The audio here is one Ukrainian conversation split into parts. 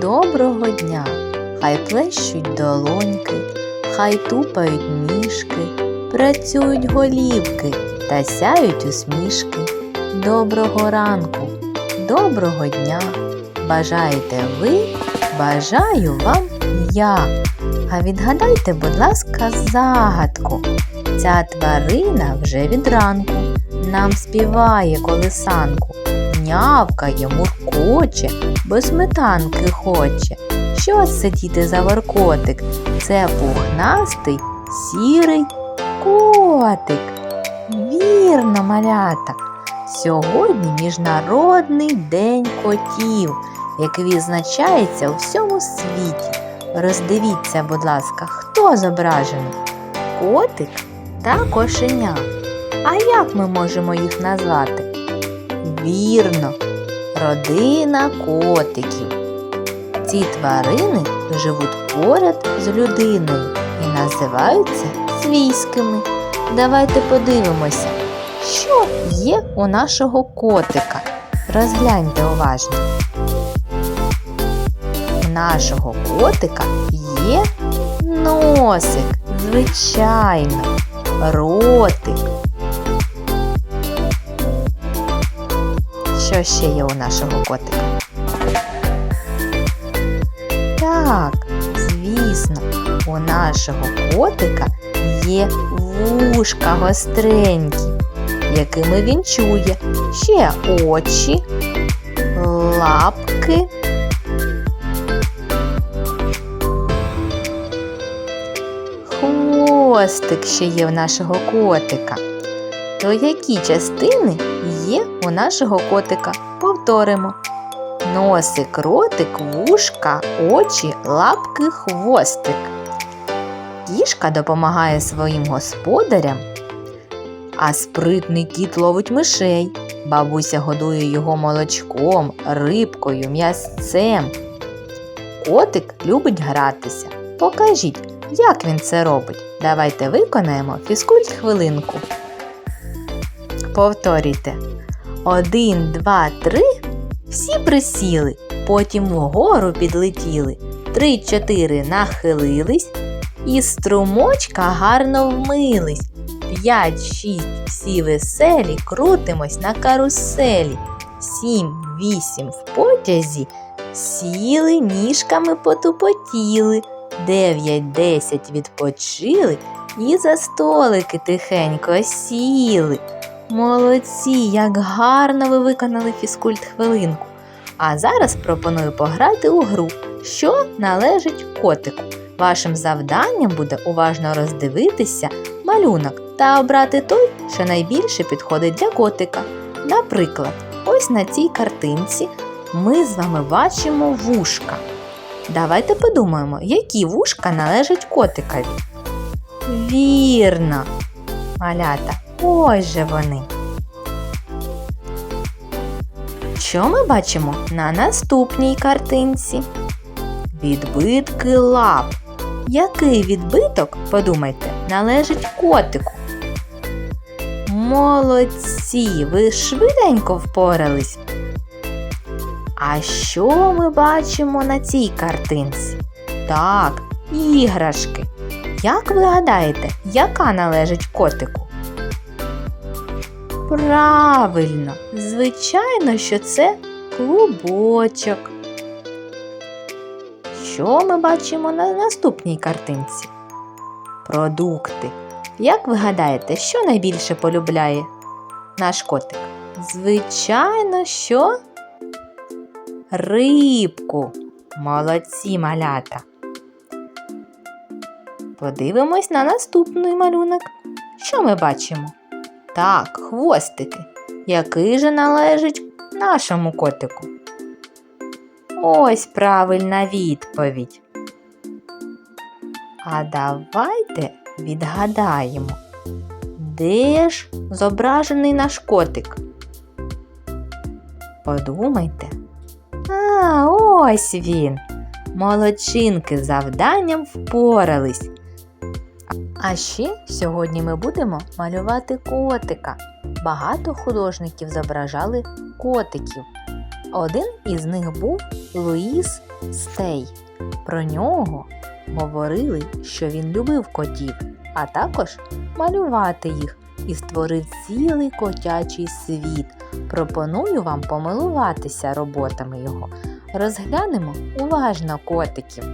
Доброго дня! Хай плещуть долоньки, хай тупають ніжки, працюють голівки та сяють усмішки. Доброго ранку, доброго дня! Бажаєте ви, бажаю вам я. А відгадайте, будь ласка, загадку. Ця тварина вже від ранку нам співає колисанку, нявкає, муркоче, бо сметанки хоче. Що це, діти, за воркотик? Це пухнастий сірий котик. Вірно, малята. Сьогодні Міжнародний день котів, який відзначається у всьому світі. Роздивіться, будь ласка, хто зображений? Котик та кошеня. А як ми можемо їх назвати? Вірно, родина котиків. Ці тварини живуть поряд з людиною і називаються свійськими. Давайте подивимося, що є у нашого котика. Розгляньте уважно. У нашого котика є носик, звичайно, ротик. Що ще є у нашого котика? Так, звісно, у нашого котика є вушка гостренькі, якими він чує, ще очі, лапки. Хвостик ще є в нашого котика. То які частини є у нашого котика? Повторимо. Носик, ротик, вушка, очі, лапки, хвостик. Кішка допомагає своїм господарям, а спритний кіт ловить мишей. Бабуся годує його молочком, рибкою, м'ясцем. Котик любить гратися. Покажіть, як він це робить. Давайте виконаємо фізкульт хвилинку. Повторюйте. Один, два, три. Всі присіли, потім вгору підлетіли. Три, чотири нахилились, і струмочка гарно вмились. П'ять, шість, всі веселі, крутимось на каруселі. Сім, вісім в потязі, сіли, ніжками потупотіли. Дев'ять, десять відпочили і за столики тихенько сіли. Молодці, як гарно ви виконали фізкульт хвилинку. А зараз пропоную пограти у гру, що належить котику. Вашим завданням буде уважно роздивитися малюнок та обрати той, що найбільше підходить для котика. Наприклад, ось на цій картинці ми з вами бачимо вушка. Давайте подумаємо, які вушка належать котикові. Вірно, малята, же вони. Що ми бачимо на наступній картинці? Відбитки лап. Який відбиток, подумайте, належить котику? Молодці, ви швиденько впорались. А що ми бачимо на цій картинці? Так, іграшки. Як ви гадаєте, яка належить котику? Правильно, звичайно, що це клубочок. Що ми бачимо на наступній картинці? Продукти. Як ви гадаєте, що найбільше полюбляє наш котик? Звичайно, що рибку. Молодці малята. Подивимось на наступний малюнок. Що ми бачимо? Так, хвостики. Який же належить нашому котику? Ось правильна відповідь. А давайте відгадаємо, де ж зображений наш котик? Подумайте. А, ось він. Молодчинки з завданням впорались. А ще сьогодні ми будемо малювати котика. Багато художників зображали котиків. Один із них був Луїс Стей. Про нього говорили, що він любив котів, а також малювати їх і створив цілий котячий світ. Пропоную вам помилуватися роботами його. Розглянемо уважно котиків.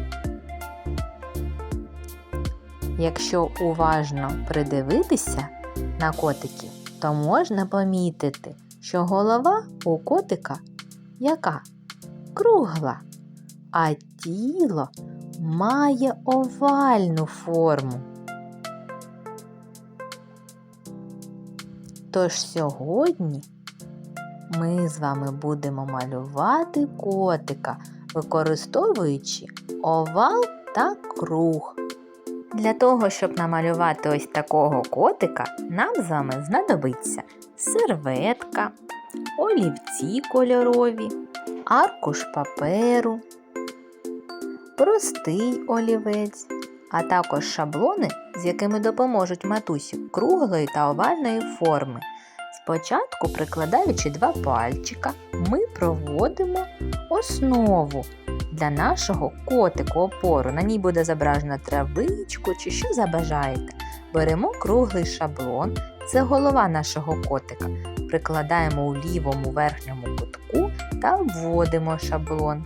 Якщо уважно придивитися на котиків, то можна помітити, що голова у котика яка? Кругла, а тіло має овальну форму. Тож сьогодні ми з вами будемо малювати котика, використовуючи овал та круг. Для того, щоб намалювати ось такого котика, нам з вами знадобиться серветка, олівці кольорові, аркуш паперу, простий олівець, а також шаблони, з якими допоможуть матусі круглої та овальної форми. Спочатку, прикладаючи два пальчика, ми проводимо основу для нашого котику опору. На ній буде зображена травичку чи що забажаєте. Беремо круглий шаблон, це голова нашого котика. Прикладаємо у лівому верхньому кутку та вводимо шаблон.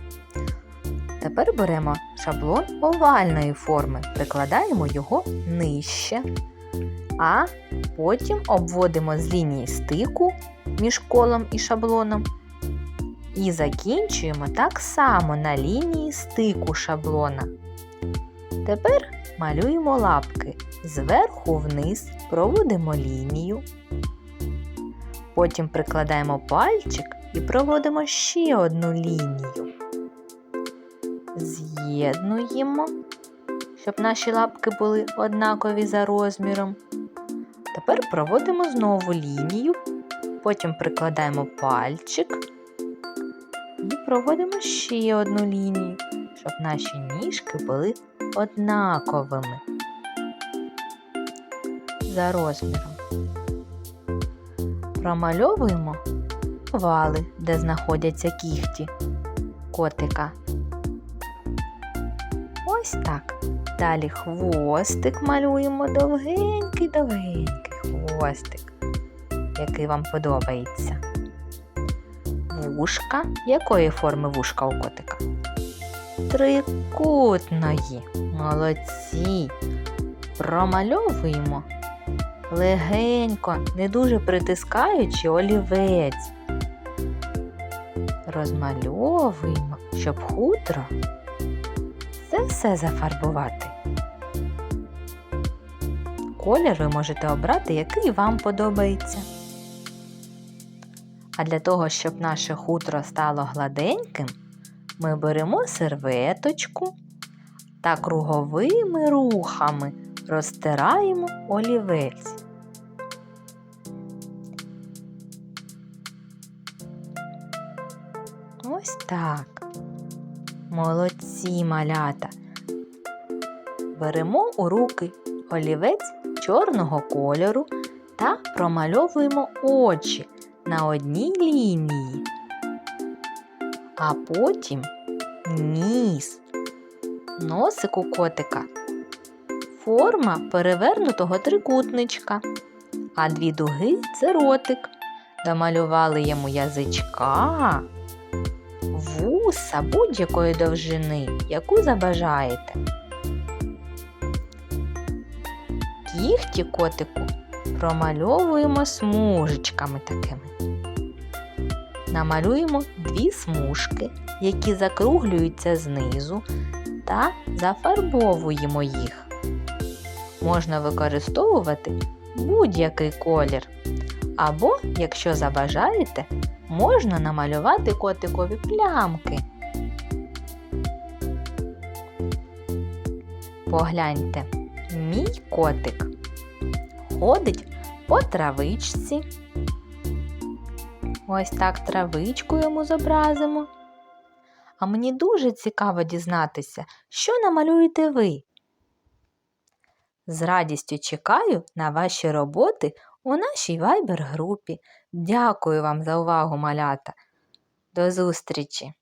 Тепер беремо шаблон овальної форми, прикладаємо його нижче, а потім обводимо з лінії стику між колом і шаблоном. І закінчуємо так само на лінії стику шаблона. Тепер малюємо лапки. Зверху вниз проводимо лінію. Потім прикладаємо пальчик і проводимо ще одну лінію. З'єднуємо, щоб наші лапки були однакові за розміром. Тепер проводимо знову лінію, потім прикладаємо пальчик проводимо ще одну лінію, щоб наші ніжки були однаковими за розміром. Промальовуємо вали, де знаходяться кігті котика. Ось так. Далі хвостик малюємо довгенький-довгенький хвостик, який вам подобається. Вушка. Якої форми вушка у котика? Трикутної. Молодці. Промальовуємо легенько, не дуже притискаючи олівець. Розмальовуємо, щоб хутро це все зафарбувати. Колір ви можете обрати, який вам подобається. А для того, щоб наше хутро стало гладеньким, ми беремо серветочку та круговими рухами розтираємо олівець. Ось так. Молодці малята. Беремо у руки олівець чорного кольору та промальовуємо очі на одній лінії, а потім ніс, носик у котика, форма перевернутого трикутничка, а дві дуги це ротик. Домалювали йому язичка, вуса будь-якої довжини, яку забажаєте. Кігті котику промальовуємо смужечками такими. Намалюємо дві смужки, які закруглюються знизу, та зафарбовуємо їх. Можна використовувати будь-який колір. Або, якщо забажаєте, можна намалювати котикові плямки. Погляньте, мій котик ходить по травичці. Ось так травичку йому зобразимо. А мені дуже цікаво дізнатися, що намалюєте ви. З радістю чекаю на ваші роботи у нашій вайбер-групі. Дякую вам за увагу, малята! До зустрічі!